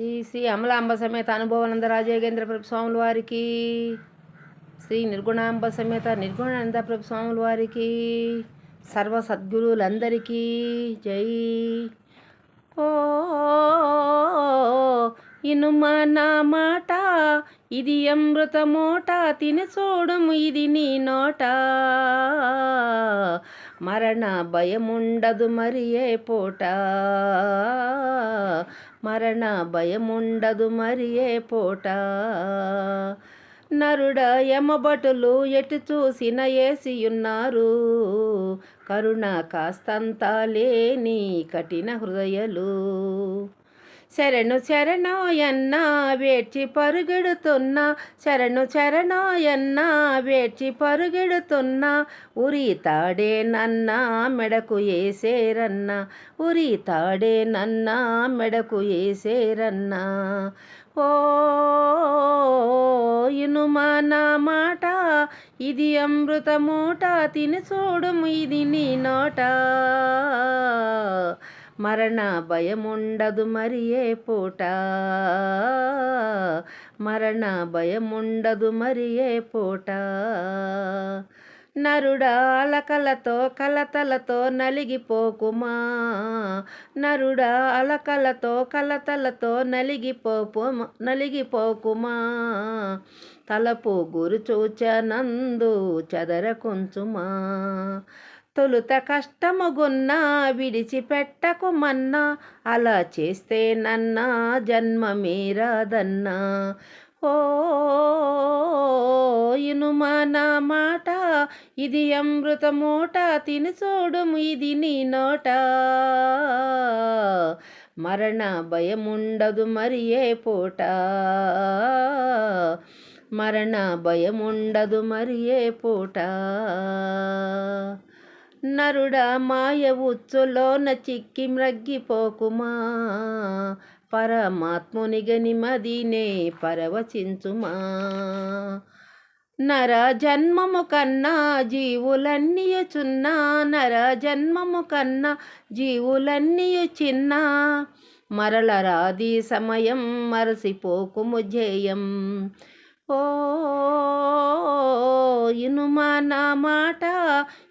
శ్రీ శ్రీ అమలాంబ సమేత అనుభవానంద రాజయోగేంద్ర ప్రభు స్వాముల వారికి. శ్రీ నిర్గుణాంబ సమేత నిర్గుణానంద ప్రభు స్వాముల వారికి. సర్వ సద్గురువులందరికీ జై. ఓ ఇనుమ నా మాట? ఇది అమృతమోట తిని చూడము ఇది నీ నోట? మరణ భయముండదు మరి ఏ పూట? మరణ భయముండదు మరి ఏ పూట? నరుడ యమభటులు ఎటు చూసిన ఏసియున్నారు? కరుణ కాస్తంత లేని కఠిన హృదయలు. శరణు శరణోయన్న వేడ్చి పరుగెడుతున్నా. శరణు శరణోయన్న వేడ్చి పరుగెడుతున్నా. ఉరి తాడే నన్న మెడకు ఏసేరన్న ఉరి తాడే నన్న మెడకు ఏసేరన్న ఓ ఇనుమా నా మాట ఇది అమృతమూట తిని చూడుము ఇది నీ నోట. మరణ భయముండదు మరి ఏ పూట? మరణ భయముండదు మరి ఏ పూట? నరుడా అలకలతో కలతలతో నలిగిపోకుమా? నరుడా అలకలతో కలతలతో నలిగిపోపు నలిగిపోకుమా? తలపు గురు చూచనందు చెదరకుంచుమా? తొలుత కష్టముగున్నా విడిచిపెట్టకుమన్నా అలా చేస్తే నన్నా జన్మ మీరాదన్నా. ఓ ఇనుమా నా మాట. ఇది అమృతమూట తిని చూడుము ఇది నీ నోట. మరణ భయముండదు మరి ఏ పూట. మరణ భయముండదు మరి ఏ పూట. నరుడా మాయ ఉచ్చులోన చిక్కి మ్రగ్గిపోకుమా. పరమాత్మునిగని మదినే పరవచించుమా నర జన్మము కన్నా జీవులన్నీయు చున్నా నర జన్మము కన్నా జీవులన్నీయు చిన్న. మరల రాది సమయం మరసిపోకుము జేయం ఓ నా మాట.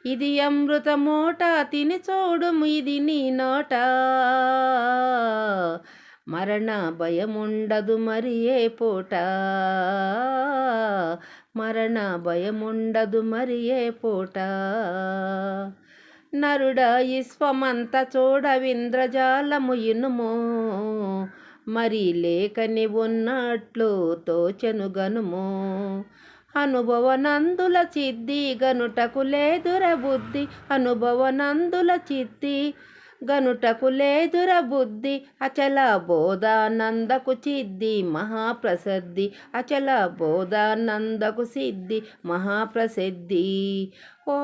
ఇది అమృతమూట తిని చూడుము ఇది నీ నోట. మరణ భయముండదు మరి ఏ పూట. మరణ భయముండదు మరి ఏ పూట. నరుడ విశ్వమంత చూడ వింద్రజాలము ఇనుము. మరి లేకని ఉన్నట్లు తోచెను గనుము అనుభవనందుల చిద్ది గనుటకు లేదుర బుద్ధి. అనుభవనందుల చిద్ది గనుటకు లేదుర బుద్ధి. అచల బోధానందకు చిద్ది మహాప్రసిద్ధి. అచల బోధానందకు సిద్ధి మహాప్రసిద్ధి. ఓ